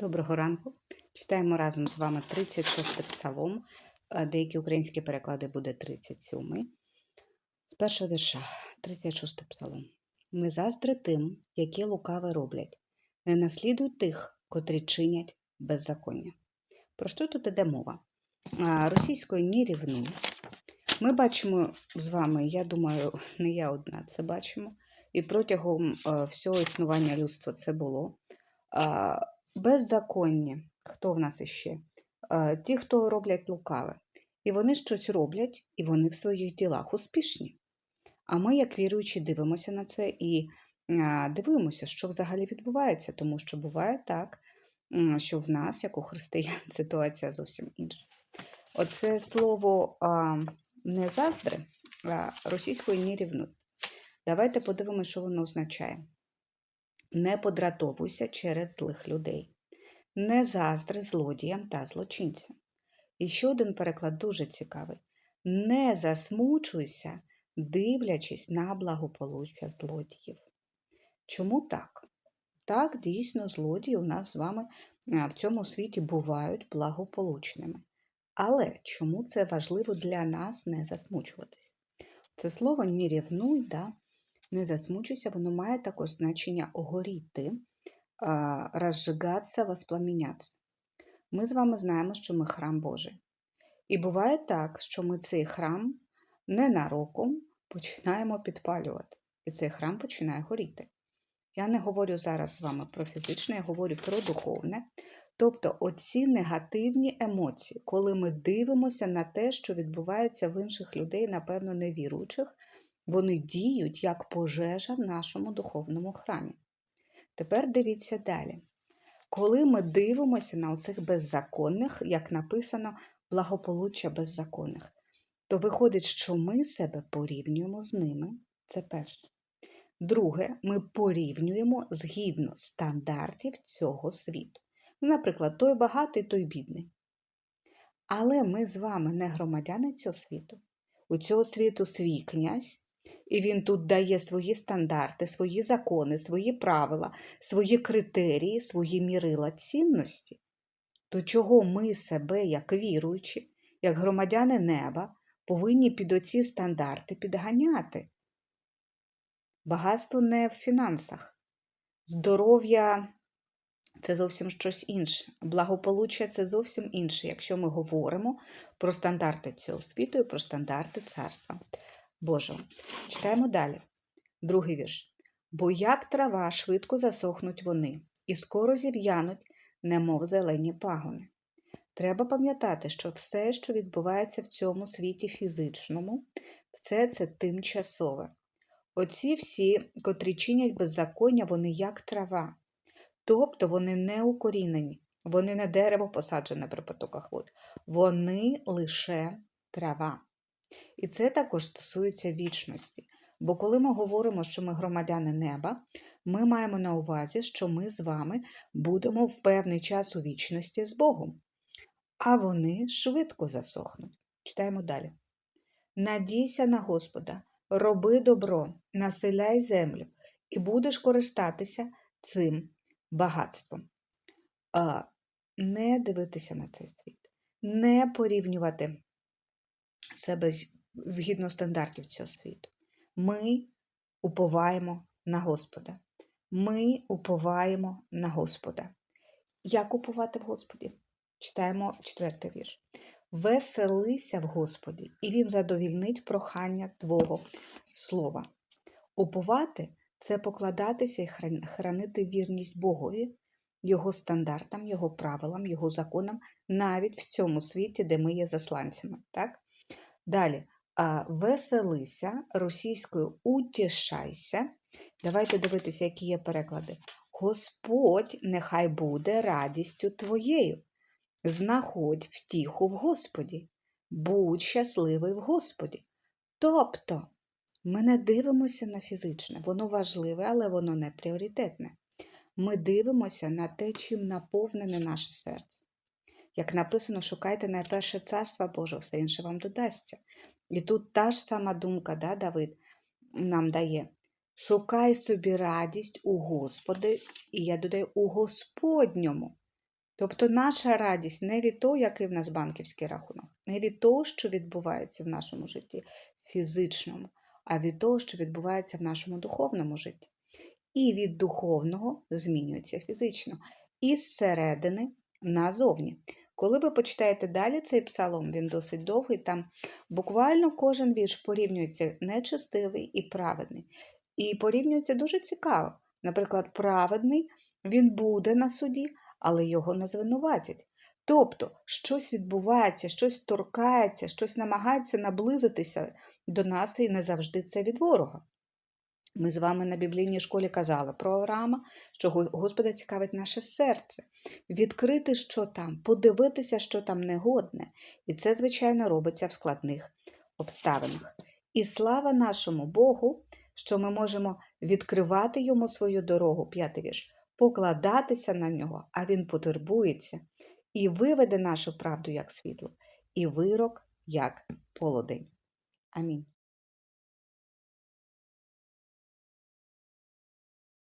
Доброго ранку. Читаємо разом з вами 36 псалом. Е, Деякі українські переклади буде 37. З першого вірша, 36 псалом. Не заздри тим, які лукаве роблять, не наслідуй тих, котрі чинять беззаконня. Про що тут іде мова? А, Російською ні рівнуй. Ми бачимо з вами, я думаю, не я одна це бачимо, і протягом е, всього існування людства це було. А, Беззаконня. Хто в нас іще? Е, Ті, хто роблять лукаве. І вони щось роблять, і вони в своїх ділах успішні. А ми, як віруючі, дивимося на це і дивимося, що взагалі відбувається, тому що буває так, що в нас, як у християн, ситуація зовсім інша. Оце слово не заздри, а російською не рівнуй. Давайте подивимося, що воно означає. Не подратовуйся через злих людей, не заздри злодіям та злочинцям. І ще один переклад дуже цікавий: не засмучуйся, дивлячись на благополуччя злодіїв. Чому так? Так, дійсно, злодії у нас з вами в цьому світі бувають благополучними. Але чому це важливо для нас не засмучуватись? Це слово не рівнуй? Не засмучуйся, воно має також значення огоріти, а, розжигатися, воспламінятися. Ми з вами знаємо, що ми храм Божий. І буває так, що ми цей храм ненароком починаємо підпалювати, і цей храм починає горіти. Я не говорю зараз з вами про фізичне, я говорю про духовне. Тобто оці негативні емоції, коли ми дивимося на те, що відбувається в інших людей, напевно, невіруючих, вони діють як пожежа в нашому духовному храмі. Тепер дивіться далі. Коли ми дивимося на оцих беззаконних, як написано, благополуччя беззаконних, то виходить, що ми себе порівнюємо з ними. Це перше. Друге, ми порівнюємо згідно стандартів цього світу. Ну, Наприклад, той багатий, той бідний. Але ми з вами не громадяни цього світу. У цього світу свій князь, і він тут дає свої стандарти, свої закони, свої правила, свої критерії, свої мірила цінності. То чого ми себе, як віруючі, як громадяни неба, повинні під оці стандарти підганяти? Багатство не в фінансах, здоров'я це зовсім щось інше. Благополуччя це зовсім інше, якщо ми говоримо про стандарти цього світу і про стандарти царства Божого. Читаємо далі. Другий вірш. Бо як трава швидко засохнуть вони, і скоро зів'януть, немов зелені пагони. Треба пам'ятати, що все, що відбувається в цьому світі фізичному, все це тимчасове. Оці всі, котрі чинять беззаконня, вони як трава. Тобто вони не укорінені, вони не дерево посаджене при потоках вод, вони лише трава. І це також стосується вічності. Бо коли ми говоримо, що ми громадяни неба, ми маємо на увазі, що ми з вами будемо в певний час у вічності з Богом. А вони швидко засохнуть. Читаємо далі. Надійся на Господа, роби добро, населяй землю, і будеш користатися цим багатством. А, Не дивитися на цей світ, не порівнювати себе згідно стандартів цього світу. Ми уповаємо на Господа. Ми уповаємо на Господа. Як уповати в Господі? Читаємо четвертий вірш. Веселися в Господі, і Він задовільнить прохання Твого слова. Уповати це покладатися і хранити вірність Богові, Його стандартам, Його правилам, Його законам, навіть в цьому світі, де ми є засланцями. Так? Далі, веселися російською утішайся. Давайте дивитися, які є переклади. Господь нехай буде радістю твоєю. Знаходь втіху в Господі, будь щасливий в Господі. Тобто, ми не дивимося на фізичне, воно важливе, але воно не пріоритетне. Ми дивимося на те, чим наповнене наше серце. Як написано, шукайте найперше царства Божого, все інше вам додасться. І тут та ж сама думка, да, Давид нам дає. Шукай собі радість у Господи, і я додаю у Господньому Тобто наша радість не від того, який в нас банківський рахунок, не від того, що відбувається в нашому житті фізичному, а від того, що відбувається в нашому духовному житті. І від духовного змінюється фізично, і зсередини назовні. Коли ви почитаєте далі цей псалом, він досить довгий, там буквально кожен вірш порівнюється нечестивий і праведний. І порівнюється дуже цікаво. Наприклад, праведний він буде на суді, але його не звинуватять. Тобто щось відбувається, щось торкається, щось намагається наблизитися до нас і не завжди це від ворога. Ми з вами на біблійній школі казали про Авраама, що Господа цікавить наше серце, відкрити, що там, подивитися, що там негодне. І це, звичайно, робиться в складних обставинах. І слава нашому Богу, що ми можемо відкривати йому свою дорогу, п'ятий вірш, покладатися на нього, а він потурбується, і виведе нашу правду як світло, і вирок як полудень. Амінь.